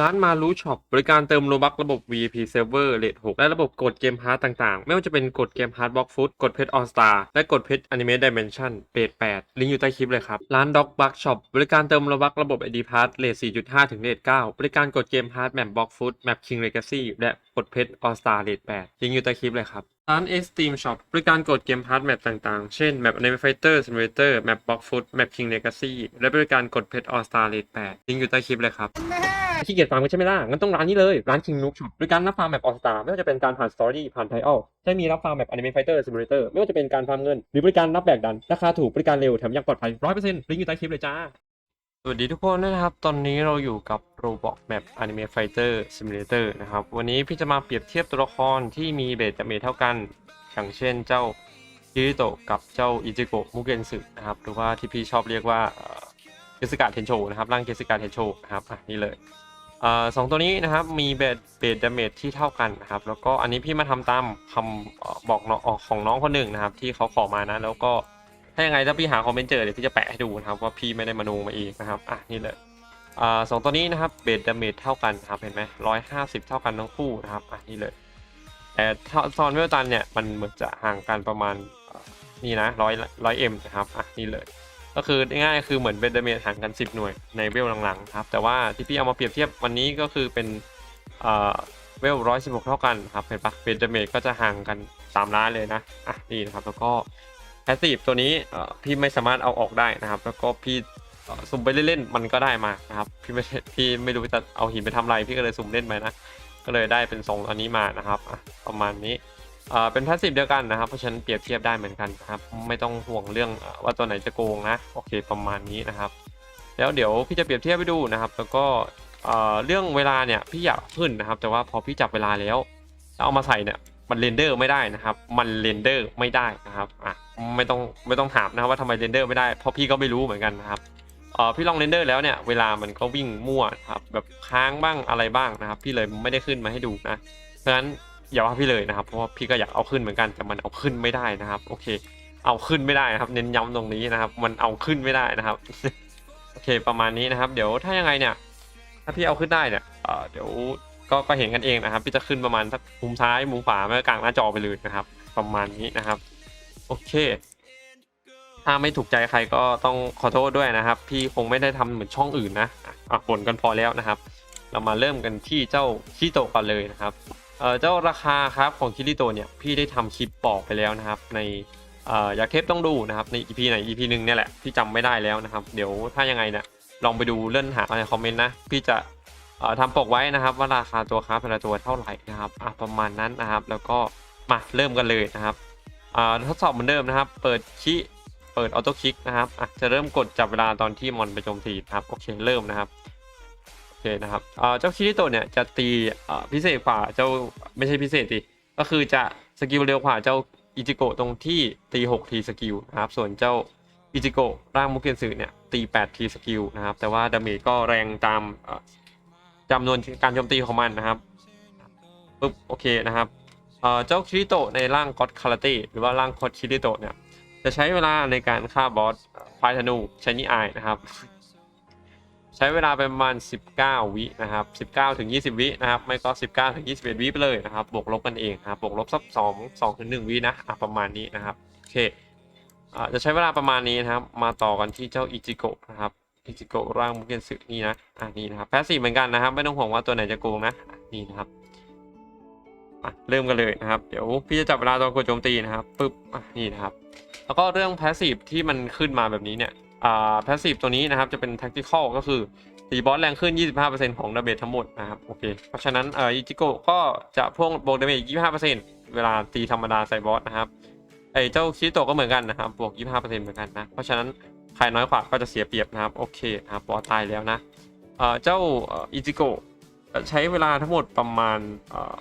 ร้านมารู้ช็อปบริการเติมโลบักระบบ VIP Server เลท6และระบบกดเกมพาร์ตต่างๆ ไม่ว่าจะเป็นกดเกมพาร์ตบล็อกฟุตกดเพชรออสตาและกดเพชรอนิเม e ดิเมนชั่นเบท8ลิงก์อยู่ใต้คลิปเลยครับ ร้านด็อกบักช็อปบริการเติมโลบักระบบ ID พาร์ตเลท4.5ถึงเลท9บริการกดเกมพาร์ตแมปบล็อกฟุตแมปคิงเลกาซี่และกดเพชรออสตาเลท8ลิงก์อยู่ใต้คลิปเลยครับ ร้าน Steam Shop บริการกดเกมพาร์ทแมปต่างๆ เช่น แมป Anime Fighter Simulator แมป Block Foot แมป King Legacy และบริการกดเพชร All Star Rate 8ลิงก์อยู่ใต้คลิปเลยครับขี้เกียจฟาร์มกันใช่ไหมล่ะ งั้นต้องร้านนี้เลย ร้าน King Nook Shop บริการรับฟาร์มแมป All Star ไม่ว่าจะเป็นการผ่าน Story ผ่าน Trial ใช้มีรับฟาร์มแมป Anime Fighter Simulator ไม่ว่าจะเป็นการฟาร์มเงิน หรือบริการรับแบกดัน ราคาถูกบริการเร็วแถมยังปลอดภัย100%ลิงก์อยู่ใต้คลิปเลยจ้า สวัสดีทุกคนนะครับ ตอนนี้เราอยู่กับ Roblox Map Anime Fighter Simulator นะครับ วันนี้พี่จะมาเปรียบเทียบตัวละครที่มีเบสจะเมเท่ากัน อย่างเช่นเจ้าคิริโตะกับเจ้าอิจิโกะมุเกนสึนะครับ หรือว่าที่พี่ชอบเรียกว่าเกสกาเทนโชนะครับ ร่างเกสกาเทนโชนะครับ อะนี่เลยเอ่อสองตัวนี้นะครับ มีเบสเบสดาเมจที่เท่ากันนะครับ แล้วก็อันนี้พี่มาทำตามคำเอ่อบอกน้องออกของน้องคนหนึ่งนะครับ ที่เขาขอมานะ แล้วก็ ถ้ายังไงถ้าพี่หาคอมเมนต์เจอเดี๋ยวพี่จะแปะให้ดูนะครับว่าพี่ไม่ได้มานูมาเองนะครับอะนี่เลยอ่าสองตัวนี้นะครับเบสดาเมจเท่ากันนะครับเห็นไหมร้อยห้าสิบเท่ากันทั้งคู่นะครับอะนี่เลยแต่ตอนเวลตันเนี่ยมันเหมือนจะห่างกันประมาณนี่นะร้อยร้อยเอ็มนะครับอะนี่เลย ก็คือง่ายๆคือเหมือนเป็นดาเมจห่างกัน 10 หน่วยในเวลหลังๆครับแต่ว่าที่พี่เอามาเปรียบเทียบวันนี้ก็คือเป็นเอ่อเวลร้อยสิบหกเท่ากันครับเห็นปะเป็นดาเมจก็จะห่างกัน 3 ล้านเลยนะ อะนี่นะครับ แล้วก็ พสซีฟตัวนี้พี่ไม่สามารถเอาออกได้นะครับ แล้วก็พี่สุ่มไปเล่นๆมันก็ได้มานะครับพี่ไม่พี่ไม่รู้จะเอาหินไปทำอะไรพี่ก็เลยสุ่มเล่นไปนะก็เลยได้เป็นทรงอันนี้มานะครับประมาณนี้เป็นพสซีฟเดียวกันนะครับ เพราะฉะนั้นเปรียบเทียบได้เหมือนกันนะครับ ไม่ต้องห่วงเรื่องว่าตัวไหนจะโกงนะโอเคประมาณนี้นะครับ แล้วเดี๋ยวพี่จะเปรียบเทียบไปดูนะครับ แล้วก็เรื่องเวลาเนี่ยพี่อยากขึ้นนะครับ แต่ว่าพอพี่จับเวลาแล้วแล้วเอามาใส่เนี่ย มันเรนเดอร์ไม่ได้นะครับ มันเรนเดอร์ไม่ได้นะครับอะไม่ต้องไม่ต้องถามนะครับว่าทำไมเรนเดอร์ไม่ได้เพราะพี่ก็ไม่รู้เหมือนกันนะครับเอ่อพี่ลองเรนเดอร์แล้วเนี่ยเวลามันก็วิ่งมั่วครับแบบค้างบ้างอะไรบ้างนะครับ พี่เลยไม่ได้ขึ้นมาให้ดูนะเพราะฉะนั้นอย่าว่าพี่เลยนะครับ เพราะว่าพี่ก็อยากเอาขึ้นเหมือนกันแต่มันเอาขึ้นไม่ได้นะครับ โอเค เอาขึ้นไม่ได้นะครับ เน้นย้ำตรงนี้นะครับ มันเอาขึ้นไม่ได้นะครับโอเคประมาณนี้นะครับ เดี๋ยวถ้ายังไงเนี่ย ถ้าพี่เอาขึ้นได้เนี่ยเดี๋ยว ก็ก็เห็นกันเองนะครับพี่จะขึ้นประมาณสักมุมซ้ายมุมขวาไม่ก็กลางหน้าจอไปเลยนะครับ ประมาณนี้นะครับ โอเค ถ้าไม่ถูกใจใครก็ต้องขอโทษด้วยนะครับ พี่คงไม่ได้ทำเหมือนช่องอื่นนะอะอะบ่นกันพอแล้วนะครับ เรามาเริ่มกันที่เจ้าคิโตก่อนเลยนะครับเเจ้าราคาครับของคิริโตเนี่ยพี่ได้ทำคลิปบอกไปแล้วนะครับ ในอยากเทปต้องดูนะครับใน EP ไหน EP หนึ่งเนี่ยแหละพี่จำไม่ได้แล้วนะครับ เดี๋ยวถ้ายังไงเนี่ยลองไปดูเลื่อนหาในคอมเมนต์นะพี่จะ ทำปกไว้นะครับ ว่าราคาตัวครับแต่ละตัวเท่าไหร่นะครับอะประมาณนั้นนะครับ แล้วก็มาเริ่มกันเลยนะครับอ่าทดสอบเหมือนเดิมนะครับ เปิดคิเปิดออโต้คลิกนะครับอะจะเริ่มกดจับเวลาตอนที่มอนไปโจมตีนะครับโอเคเริ่มนะครับโอเคนะครับเอ่อเจ้าคิริโตเนี่ยจะตีเอ่อพิเศษกว่าเจ้าไม่ใช่พิเศษดิก็คือจะสกิลเร็วกว่าเจ้าอิจิโกะตรงที่ตี6ทีสกิลนะครับส่วนเจ้าอิจิโกะร่างมุกเกนสึเนี่ยตี8ทีสกิลนะครับแต่ว่าดาเมจก็แรงตามเอ่อ จำนวนการโจมตีของมันนะครับปึ๊บโอเคนะครับเจ้าคิริโตะในร่างก็อดคาราเต้หรือว่าร่างคอดคิริโตะเนี่ยจะใช้เวลาในการฆ่าบอสไฟธนูชนิอายนะครับ ใช้เวลาไปประมาณ 19 วินะครับ 19ถึง20 วินะครับ ไม่ก็ 19ถึง21 วิไปเลยนะครับ บวกลบกันเองครับบวกลบสัก2 2ถึง1วินะประมาณนี้นะครับโอเคจะใช้เวลาประมาณนี้นะครับ มาต่อกันที่เจ้าอิจิโกะนะครับ อิจิโกะร่างมุกเกนสึนี่นะอะนี่นะครับแพสซีฟเหมือนกันนะครับ ไม่ต้องห่วงว่าตัวไหนจะโกงนะอะนี่นะครับอะเริ่มกันเลยนะครับ เดี๋ยวพี่จะจับเวลาตอนกดโจมตีนะครับปึ๊บอะนี่นะครับ แล้วก็เรื่องแพสซีฟที่มันขึ้นมาแบบนี้เนี่ยอ่าแพสซีฟตัวนี้นะครับจะเป็น tactical ก็คือตีบอสแรงขึ้น 25%ของดาเมจทั้งหมดนะครับโอเคเพราะฉะนั้นเอ่ออิจิโกะก็จะพ่วงบวกดาเมจ25%เวลาตีธรรมดาใส่บอสนะครับไอเจ้าคิโตะก็เหมือนกันนะครับบวก25%เหมือนกันนะเพราะฉะนั้น ใครน้อยกว่าก็จะเสียเปรียบนะครับ โอเคนะครับบอตายแล้วนะเอ่อเจ้าอิจิโกะใช้เวลาทั้งหมดประมาณเอ่อ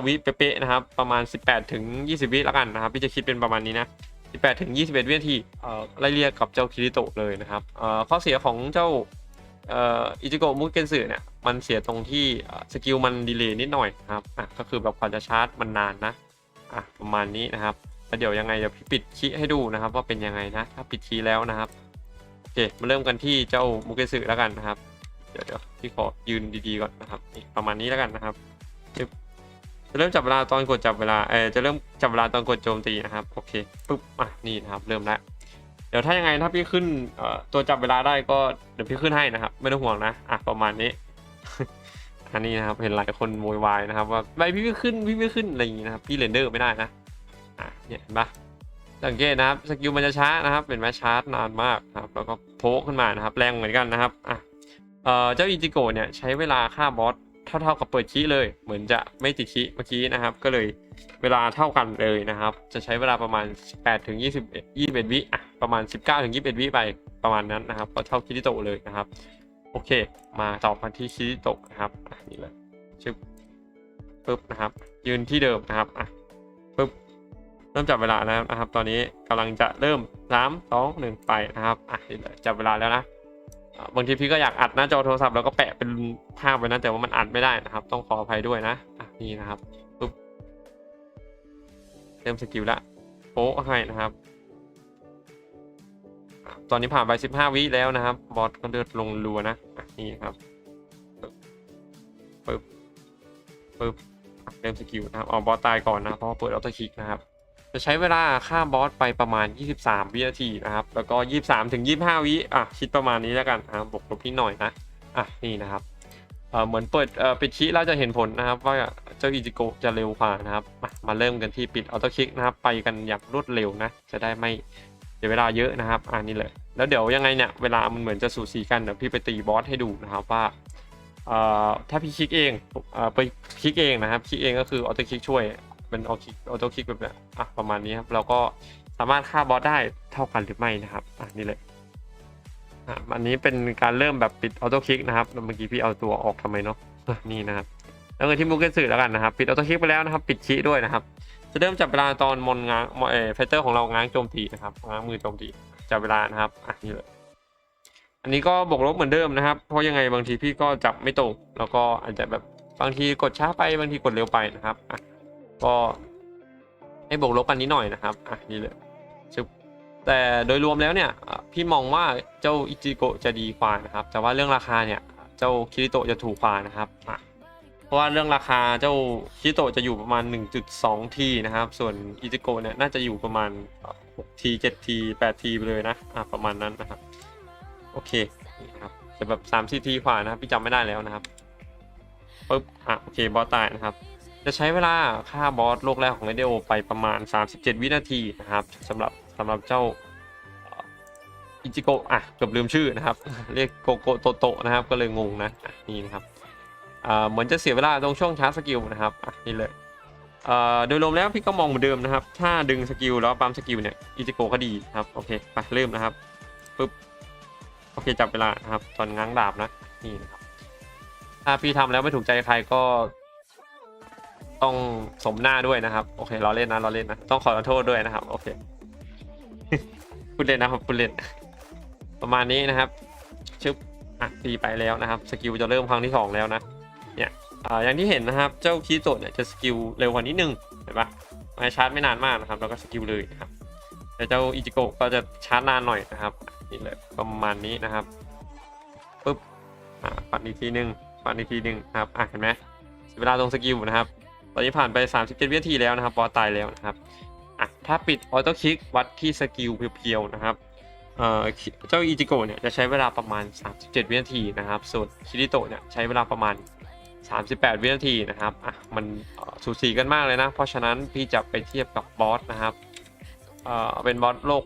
19 วิเป๊ะๆนะครับ ประมาณ 18 ถึง 20 วิแล้วกันนะครับ พี่จะคิดเป็นประมาณนี้นะ 18 ถึง 21 วินาทีเอ่อไล่เรียกกับเจ้าคิริโตะเลยนะครับเอ่อข้อเสียของเจ้าเอ่ออิจิโกะมุกเกนสึเนี่ยมันเสียตรงที่สกิลมันดีเลย์นิดหน่อยนะครับอะก็คือแบบกว่าจะชาร์จมันนานนะอะประมาณนี้นะครับ เดี๋ยวยังไงเดี๋ยวพี่ปิดคีให้ดูนะครับ ว่าเป็นยังไงนะ ถ้าปิดคีแล้วนะครับโอเคมาเริ่มกันที่เจ้ามุเกสึแล้วกันนะครับเดี๋ยวเดี๋ยวพี่ขอยืนดีๆก่อนนะครับประมาณนี้แล้วกันนะครับจะเริ่มจับเวลาตอนกดจับเวลาเออจะเริ่มจับเวลาตอนกดโจมตีนะครับโอเคปุ๊บอะนี่นะครับ เริ่มแล้วเดี๋ยวถ้ายังไงถ้าพี่ขึ้นตัวจับเวลาได้ก็เดี๋ยวพี่ขึ้นให้นะครับ ไม่ต้องห่วงนะอะประมาณนี้อันนี้นะครับเห็นหลายคนโวยวายนะครับ ว่าใบพี่ไม่ขึ้นพี่ไม่ขึ้นอะไรอย่างงี้นะครับ พี่เรนเดอร์ไม่ได้นะ อะเนี่ยเห็นปะสังเกตนะครับสกิลมันจะช้านะครับเป็นแมชชาร์จนานมากครับแล้วก็โผล่ขึ้นมานะครับ แรงเหมือนกันนะครับอะเอ่อเจ้าอิจิโกะเนี่ยใช้เวลาฆ่าบอสเท่าๆกับเปิดคีเลย เหมือนจะไม่ติดคีเมื่อกี้นะครับ ก็เลยเวลาเท่ากันเลยนะครับ จะใช้เวลาประมาณ 18ถึง20 21วิอะประมาณ 19ถึง21วิไปประมาณนั้นนะครับ ก็เท่าคิริโตะเลยนะครับ โอเค มาต่อกันที่คิริโตะนะครับนี่เลยชึบปึ๊บนะครับ ยืนที่เดิมนะครับอะปึ๊บ ริ่มจับเวลาแล้วนะครับ ตอนนี้กำลังจะเริ่มสามสองหนึ่งไปนะครับอะจับเวลาแล้วนะบางทีพี่ก็อยากอัดหน้าจอโทรศัพท์แล้วก็แปะเป็นภาพไว้นะแต่ว่ามันอัดไม่ได้นะครับ ต้องขออภัยด้วยนะอะนี่นะครับปึ๊บเริ่มสกิลละโป๊ะให้นะครับ ตอนนี้ผ่านไป 15 วิแล้วนะครับ บอสก็เลือดลงรัวนะอะนี่ครับปึ๊บปึ๊บเริ่มสกิลนะครับเอาบอสตายก่อนนะเพราะเปิดออโต้คลิกนะครับ จะใช้เวลาฆ่าบอสไปประมาณ 23 วินาทีนะครับ แล้วก็ 23ถึง25 วิอะคิดประมาณนี้แล้วกันนะบวกลบนิดหน่อยนะอะนี่นะครับเอ่อเหมือนเปิดเอ่อปิดคีแล้วจะเห็นผลนะครับ ว่าเจ้าอิจิโกะจะเร็วกว่านะครับมามาเริ่มกันที่ปิดออโต้คลิกนะครับ ไปกันอย่างรวดเร็วนะ จะได้ไม่เดี๋ยวเวลาเยอะนะครับอ่านี่เลย แล้วเดี๋ยวยังไงเนี่ยเวลามันเหมือนจะสูสีกันเดี๋ยวพี่ไปตีบอสให้ดูนะครับว่าถ้าพี่คลิกเองอไปคลิกเองนะครับคลิกเองก็คือออโต้คลิกช่วย เป็นออโต้คลิกออโต้คลิกแบบนี้อะประมาณนี้ครับเราก็สามารถฆ่าบอสได้เท่ากันหรือไม่นะครับอะนี่เลยอะอันนี้เป็นการเริ่มแบบปิดออโต้คลิกนะครับเมื่อกี้พี่เอาตัวออกทำไมเนาะอะนี่นะครับแล้วกันที่มุกเกนสึแล้วกันนะครับ ปิดออโต้คลิกไปแล้วนะครับ ปิดคีย์ด้วยนะครับ จะเริ่มจับเวลาตอนมอนง้างเออไฟเตอร์ของเราง้างโจมตีนะครับง้างมือโจมตีจับเวลานะครับอะนี่เลยอันนี้ก็บวกลบเหมือนเดิมนะครับ เพราะยังไงบางทีพี่ก็จับไม่ตรงแล้วก็อาจจะแบบบางทีกดช้าไปบางทีกดเร็วไปนะครับอะ ก็ให้บวกลบกันนิดหน่อยนะครับอะนี่เลยชึบแต่โดยรวมแล้วเนี่ยพี่มองว่าเจ้าอิจิโกะจะดีกว่านะครับ แต่ว่าเรื่องราคาเนี่ยเจ้าคิริโตะจะถูกกว่านะครับอะเพราะว่าเรื่องราคาเจ้าคิริโตะจะอยู่ประมาณ 1.2 ทีนะครับ ส่วนอิจิโกะเนี่ยน่าจะอยู่ประมาณ6ที7ที8ทีไปเลยนะอะประมาณนั้นนะครับโอเคนี่ครับจะแบบ3 4ทีกว่านะครับพี่จำไม่ได้แล้วนะครับปึ๊บอะโอเคบอสตายนะครับ จะใช้เวลาฆ่าบอสโลกแรกของเรเดโอไปประมาณ 37 วินาทีนะครับสำหรับสำหรับเจ้าอิจิโกะอะเกือบลืมชื่อนะครับ เรียกโกโกโตโตนะครับ ก็เลยงงนะนี่นะครับอ่าเหมือนจะเสียเวลาตรงช่วงชาร์จสกิลนะครับอะนี่เลยอ่าโดยรวมแล้วพี่ก็มองเหมือนเดิมนะครับ ถ้าดึงสกิลแล้วปั๊มสกิลเนี่ยอิจิโกก็ดีครับโอเคไปเริ่มนะครับปึ๊บโอเคจับเวลานะครับ ตอนง้างดาบนะนี่นะครับถ้าพี่ทำแล้วไม่ถูกใจใครก็ ต้องสมหน้าด้วยนะครับ โอเคเราเล่นนะเราเล่นนะ ต้องขอโทษด้วยนะครับ โอเคพูดเล่นนะครับพูดเล่น ประมาณนี้นะครับ ชึบอะตีไปแล้วนะครับ สกิลจะเริ่มครั้งที่ 2 แล้วนะ เนี่ยอ่าอย่างที่เห็นนะครับ เจ้าคีโตะเนี่ยจะสกิลเร็วกว่านิดนึง เห็นปะมาชาร์จไม่นานมากนะครับ แล้วก็สกิลเลยนะครับ แต่เจ้าอิจิโกะก็จะชาร์จนานหน่อยนะครับ นี่เลยประมาณนี้นะครับปุ๊บ อ่าปัดอีกทีหนึงปัดอีกทีหนึงนะครับ อะเห็นไหมเวลาตรงสกิลนะครับ ตอนนี้ผ่านไป 37 วินาทีแล้วนะครับบอสตายแล้วนะครับอะถ้าปิดออโต้คลิกวัดที่สกิลเพียวๆนะครับเอ่อเจ้าอิจิโกะเนี่ยจะใช้เวลาประมาณ 37 วินาทีนะครับ ส่วนคิริโตะเนี่ยใช้เวลาประมาณ 38 วินาทีนะครับอะมันสูสีกันมากเลยนะ เพราะฉะนั้นพี่จะไปเทียบกับบอสนะครับเอ่อเป็นบอสโลก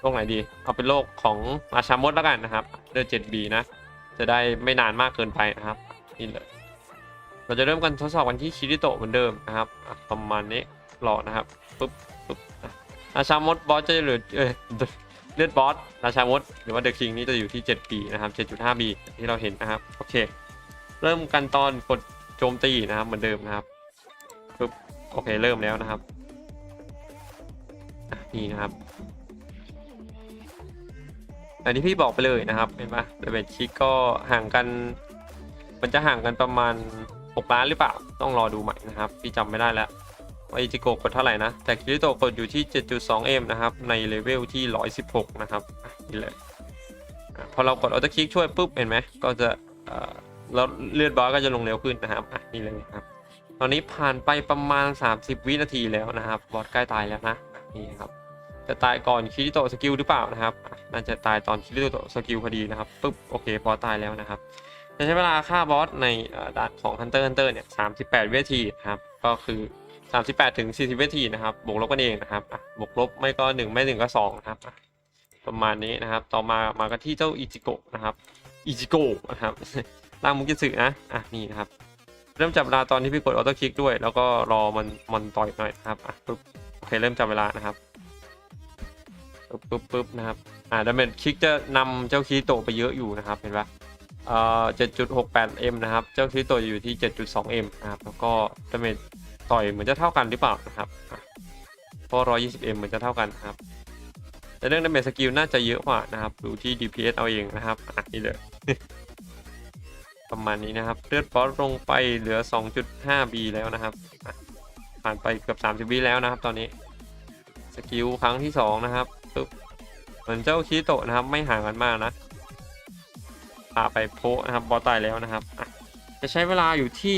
โลกไหนดี เอาเป็นโลกของราชามดแล้วกันนะครับเลือด 7B นะ จะได้ไม่นานมากเกินไปนะครับนี่เลย เราจะเริ่มกันทดสอบกันที่คิริโตะเหมือนเดิมนะครับประมาณนี้รอนะครับปึ๊บปึ๊บราชามดบอสจะเหลือเออเลือดบอสราชามดหรือว่าเดอะคิงนี่จะอยู่ที่7ปีนะครับ7.5ปีที่เราเห็นนะครับโอเค เริ่มกันตอนกดโจมตีนะครับเหมือนเดิมนะครับปึ๊บโอเคเริ่มแล้วนะครับนี่นะครับอันนี้พี่บอกไปเลยนะครับเห็นปะเลเวลคิกก็ห่างกัน มันจะห่างกันประมาณ 6ล้านหรือเปล่า ต้องรอดูใหม่นะครับ พี่จำไม่ได้แล้วว่าอิจิโกะกดเท่าไหร่นะ แต่คิริโตะกดอยู่ที่ 7.2M นะครับ ในเลเวลที่ 116 นะครับนี่เลยพอเรากดออโต้คลิกช่วยปุ๊บ เห็นไหม ก็จะเอ่อแล้วเลือดบอสก็จะลงเร็วขึ้นนะครับนี่เลยครับ ตอนนี้ผ่านไปประมาณ 30 วินาทีแล้วนะครับ บอสใกล้ตายแล้วนะ นี่ครับ จะตายก่อนคิริโตะสกิลหรือเปล่านะครับ น่าจะตายตอนคิริโตะสกิลพอดีนะครับ ปุ๊บ โอเคบอตายแล้วนะครับ จะใช้เวลาฆ่าบอสในด่านของ Hunter Hunter เนี่ย38 วินาทีนะครับ ก็คือ 38 ถึง 40 วินาทีนะครับ บวกลบกันเองนะครับอะบวกลบไม่ก็ 1 ไม่ 1 ก็ 2 นะครับ ประมาณนี้นะครับ ต่อมา มากันที่เจ้าอิจิโกะนะครับ อิจิโกะนะครับ ร่างมุกิสึนะ อะ นี่นะครับ เริ่มจับเวลาตอนที่พี่กดออโต้คลิกด้วย แล้วก็รอมันมันต่อยหน่อยนะครับ อะปุ๊บ โอเค เริ่มจับเวลานะครับปุ๊บปุ๊บปุ๊บนะครับ อ่าดาเมจคลิกจะนำเจ้าคิริโตไปเยอะอยู่นะครับ เห็นปะ เอ่อ7.68 m นะครับ เจ้าคิริโตอยู่ที่ 7.2 m นะครับ แล้วก็ดาเมจต่อยเหมือนจะเท่ากันหรือเปล่านะครับอะเพราะ 120 m เหมือนจะเท่ากันนะครับ แต่เรื่องดาเมจสกิลน่าจะเยอะกว่านะครับ ดูที่ DPS เอาเองนะครับ อะนี่เลย ประมาณนี้นะครับ เลือดบอสลงไปเหลือ 2.5 B แล้วนะครับ ผ่านไปเกือบ 30วิแล้วนะครับ ตอนนี้ สกิลครั้งที่ 2 นะครับปึ๊บเหมือนเจ้าคิโตะนะครับ ไม่ห่างกันมากนะ พาไปโพนะครับบอสตายแล้วนะครับ จะใช้เวลาอยู่ที่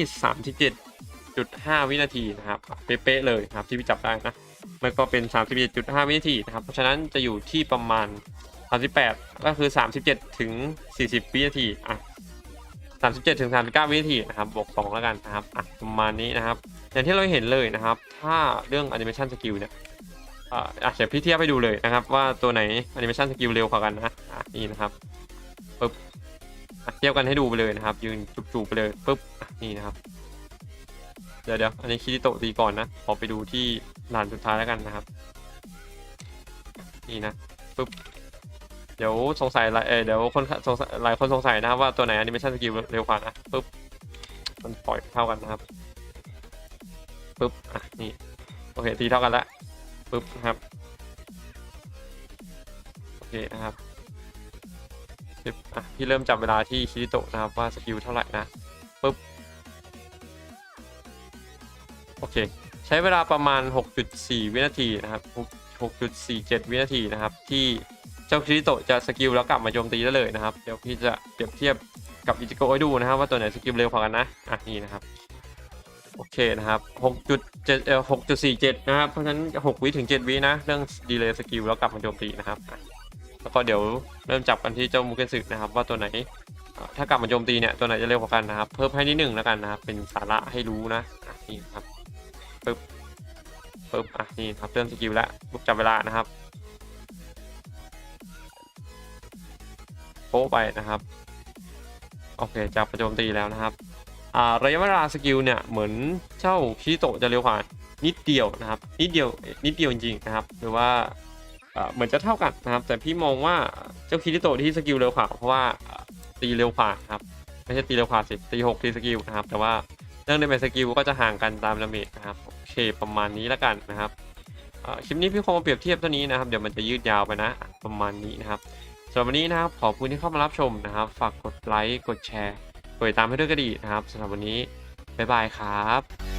37.5 วินาทีนะครับ เป๊ะๆเลยนะครับที่พี่จับได้นะมันก็เป็น31.5วินาทีนะครับ เพราะฉะนั้นจะอยู่ที่ประมาณ 38 ก็คือ 37 ถึง 40 วินาทีอะ37 ถึง 39 วินาทีนะครับ บวก 2 แล้วกันนะครับอะประมาณนี้นะครับ อย่างที่เราเห็นเลยนะครับ ถ้าเรื่อง animation skill เนี่ยอะอะเดี๋ยวพี่เทียบให้ดูเลยนะครับ ว่าตัวไหน animation skill เร็วกว่ากันนะอะนี่นะครับปึ๊บ เทียบกันให้ดูไปเลยนะครับ ยืนจุบๆไปเลยปึ๊บนี่นะครับ เดี๋ยวเดี๋ยวอันนี้คิริโตะตีก่อนนะขอไปดูที่ด่านสุดท้ายแล้วกันนะครับ นี่นะปุ๊บเดี๋ยวสงสัยหลายเออเดี๋ยวคนสงสัยหลายคนสงสัยนะครับว่าตัวไหนแอนิเมชันสกิลเร็วกว่านะปุ๊บมันปล่อยเท่ากันนะครับปุ๊บอะนี่โอเคตีเท่ากันแล้วปุ๊บนะครับโอเคนะครับ ปึ๊บอะพี่เริ่มจับเวลาที่คิริโตะนะครับว่าสกิลเท่าไหร่นะปุ๊บโอเค ใช้เวลาประมาณ 6.4 วินาทีนะครับ 6.47 วินาทีนะครับ ที่เจ้าคิริโตะจะสกิลแล้วกลับมาโจมตีได้เลยนะครับ เดี๋ยวพี่จะเปรียบเทียบกับอิจิโกะให้ดูนะครับ ว่าตัวไหนสกิลเร็วกว่ากันนะอะนี่นะครับโอเคนะครับ 6.7เอ่อ6.47 นะครับ เพราะฉะนั้น 6 วิถึง 7 วินะ เรื่องดีเลย์สกิลแล้วกลับมาโจมตีนะครับ แล้วก็เดี๋ยวเริ่มจับกันที่เจ้ามูเกนสึนะครับว่าตัวไหนถ้ากลับมาโจมตีเนี่ยตัวไหนจะเร็วกว่ากันนะครับ เพิ่มให้นิดหนึ่งแล้วกันนะครับ เป็นสาระให้รู้นะนี่ครับปึ๊บปึ๊บอะนี่ครับเริ่มสกิลแล้วปุ๊บจับเวลานะครับโป๊ไปนะครับโอเคจับประโจมตีแล้วนะครับอ่าระยะเวลาสกิลเนี่ยเหมือนเจ้าคิโตะจะเร็วกว่านิดเดียวนะครับนิดเดียวนิดเดียวจริงๆนะครับ หรือว่า เหมือนจะเท่ากันนะครับ แต่พี่มองว่าเจ้าคิริโตที่สกิลเร็วกว่าเพราะว่าตีเร็วกว่าครับไม่ใช่ตีเร็วกว่าสิตีหกทีสกิลนะครับ แต่ว่าเรื่องในเมสกิลก็จะห่างกันตามดาเมจนะครับโอเคประมาณนี้แล้วกันนะครับคลิปนี้พี่คงมาเปรียบเทียบเท่านี้นะครับเดี๋ยวมันจะยืดยาวไปนะอะประมาณนี้นะครับสำหรับวันนี้นะครับขอบคุณที่เข้ามารับชมนะครับ ฝากกดไลค์กดแชร์กดติดตามให้ด้วยก็ดีนะครับสำหรับวันนี้บ๊ายบายครับ